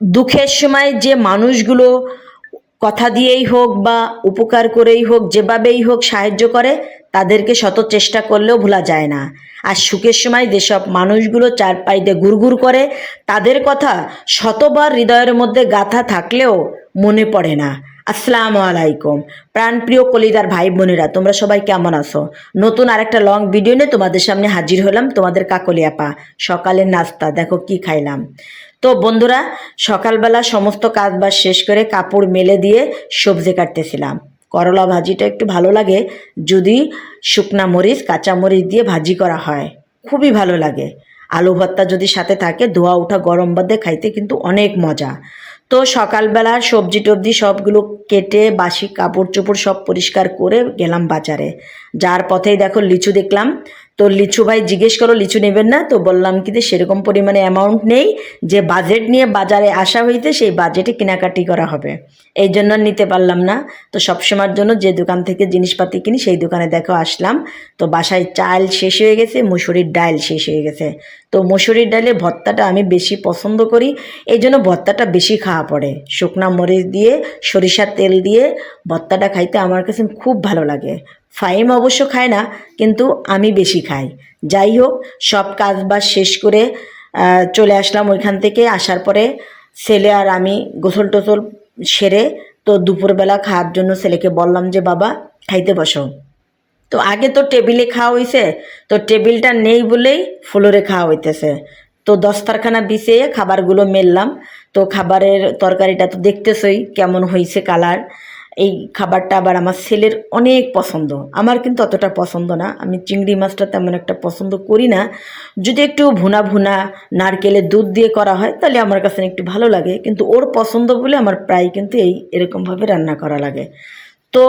দুঃখের সময় যে মানুষগুলো কথা দিয়েই হোক বা উপকার করেই হোক, যেভাবেই হোক সাহায্য করে, তাদেরকে শত চেষ্টা করলেও ভোলা যায় না। আর সুখের সময় যেসব মানুষগুলো চার পাইতে গুড়গুড় করে, তাদের কথা শতবার হৃদয়ের মধ্যে গাথা থাকলেও মনে পড়ে না। আসসালামু আলাইকুম। প্রাণপ্রিয় কলিদার ভাই বোনেরা, তোমরা সবাই কেমন আছো? নতুন আরেকটা লং ভিডিও নিয়ে তোমাদের সামনে হাজির হলাম তোমাদের কাকলি আপা সকালের নাস্তা, দেখো কি খাইলাম। তো বন্ধুরা, সকালবেলা সমস্ত কাজ বাজ শেষ করে কাপড় মেলে দিয়ে সবজি কাটতেছিলাম। করলা ভাজিটা একটু ভালো লাগে, যদি শুকনা মরিচ, কাঁচা মরিচ দিয়ে ভাজি করা হয়। খুবই ভালো লাগে। আলু ভর্তা যদি সাথে থাকে, ধোয়া ওঠা গরম বাদে খাইতে কিন্তু অনেক মজা। তো সকালবেলা সবজি টবজি সবগুলো কেটে, বাসি কাপড় চোপড় সব পরিষ্কার করে গেলাম বাজারে। যার পথেই দেখো লিচু দেখলাম। তো লিচু ভাই জিজ্ঞেস করো লিচু নেবেন না? তো বললাম কি যে, সেরকম পরিমাণে অ্যামাউন্ট নেই। যে বাজেট নিয়ে বাজারে আসা হইতে, সেই বাজেটে কেনাকাটি করা হবে। এই জন্য নিতে পারলাম না। তো সবসময়ের জন্য যে দোকান থেকে জিনিসপাতি কিনি, সেই দোকানে দেখো আসলাম। তো বাসায় চাল শেষ হয়ে গেছে, মুসুরির ডাল শেষ হয়ে গেছে। তো মুসুরির ডালের ভর্তাটা আমি বেশি পছন্দ করি। এই জন্য ভর্তাটা বেশি খাওয়া পড়ে। শুকনা মরিচ দিয়ে, সরিষার তেল দিয়ে ভর্তাটা খাইতে আমার কাছে খুব ভালো লাগে। ফাইম অবশ্য খায় না, কিন্তু আমি বেশি খাই। যাই হোক, সব কাজ বাজ শেষ করে চলে আসলাম ওইখান থেকে। আসার পরে ছেলে আর আমি গোসল টোসল সেরে তো দুপুরবেলা খাওয়ার জন্য ছেলেকে বললাম যে, বাবা, খাইতে বসো। তো আগে তো টেবিলে খাওয়া হয়েছে তো টেবিলটা নেই বলেই ফ্লোরে খাওয়া হইতেছে। তো দস্তারখানা বিছিয়ে খাবারগুলো মেললাম। তো খাবারের তরকারিটা তো দেখতেছই কেমন হয়েছে কালার এই খাবারটা আবার আমার ছেলের অনেক পছন্দ। আমার কিন্তু অতটা পছন্দ না। আমি চিংড়ি মাছটা তেমন একটা পছন্দ করি না। যদি একটু ভুনা ভুনা নারকেলের দুধ দিয়ে করা হয়, তাহলে আমার কাছে একটু ভালো লাগে। কিন্তু ওর পছন্দ বলে আমার প্রায় কিন্তু এই এরকমভাবে রান্না করা লাগে। তো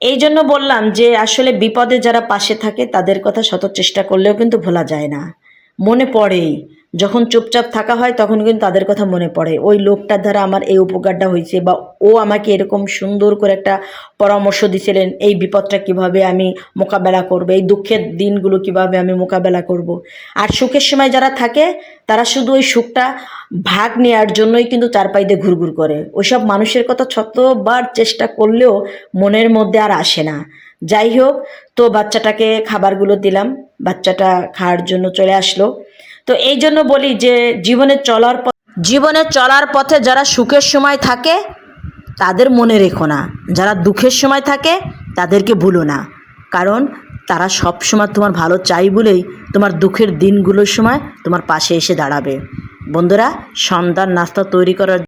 এই জন্য বললাম যে, আসলে বিপদে যারা পাশে থাকে, তাদের কথা শত চেষ্টা করলেও কিন্তু ভোলা যায় না। মনে পড়েই। যখন চুপচাপ থাকা হয়, তখন কিন্তু তাদের কথা মনে পড়ে। ওই লোকটার দ্বারা আমার এই উপকারটা হয়েছে বা ও আমাকে এরকম সুন্দর করে একটা পরামর্শ দিছিলেন, এই বিপদটা কীভাবে আমি মোকাবেলা করব, এই দুঃখের দিনগুলো কীভাবে আমি মোকাবেলা করব। আর সুখের সময় যারা থাকে, তারা শুধু ওই সুখটা ভাগ নেওয়ার জন্যই কিন্তু চারপাইতে ঘুরঘুর করে। ওইসব মানুষের কথা শতবার চেষ্টা করলেও মনের মধ্যে আর আসে না। যাই হোক তো বাচ্চাটাকে খাবারগুলো দিলাম। বাচ্চাটা খাওয়ার জন্য চলে আসলো। তো এই জন্য বলি যে, জীবনে চলার পথ জীবনে চলার পথে যারা সুখের সময় থাকে, তাদের মনে রেখো না। যারা দুঃখের সময় থাকে, তাদেরকে ভুলো না। কারণ তারা সব সময় তোমার ভালো চাই বলেই তোমার দুঃখের দিনগুলোর সময় তোমার পাশে এসে দাঁড়াবে। বন্ধুরা, সন্ধ্যার নাস্তা তৈরি করার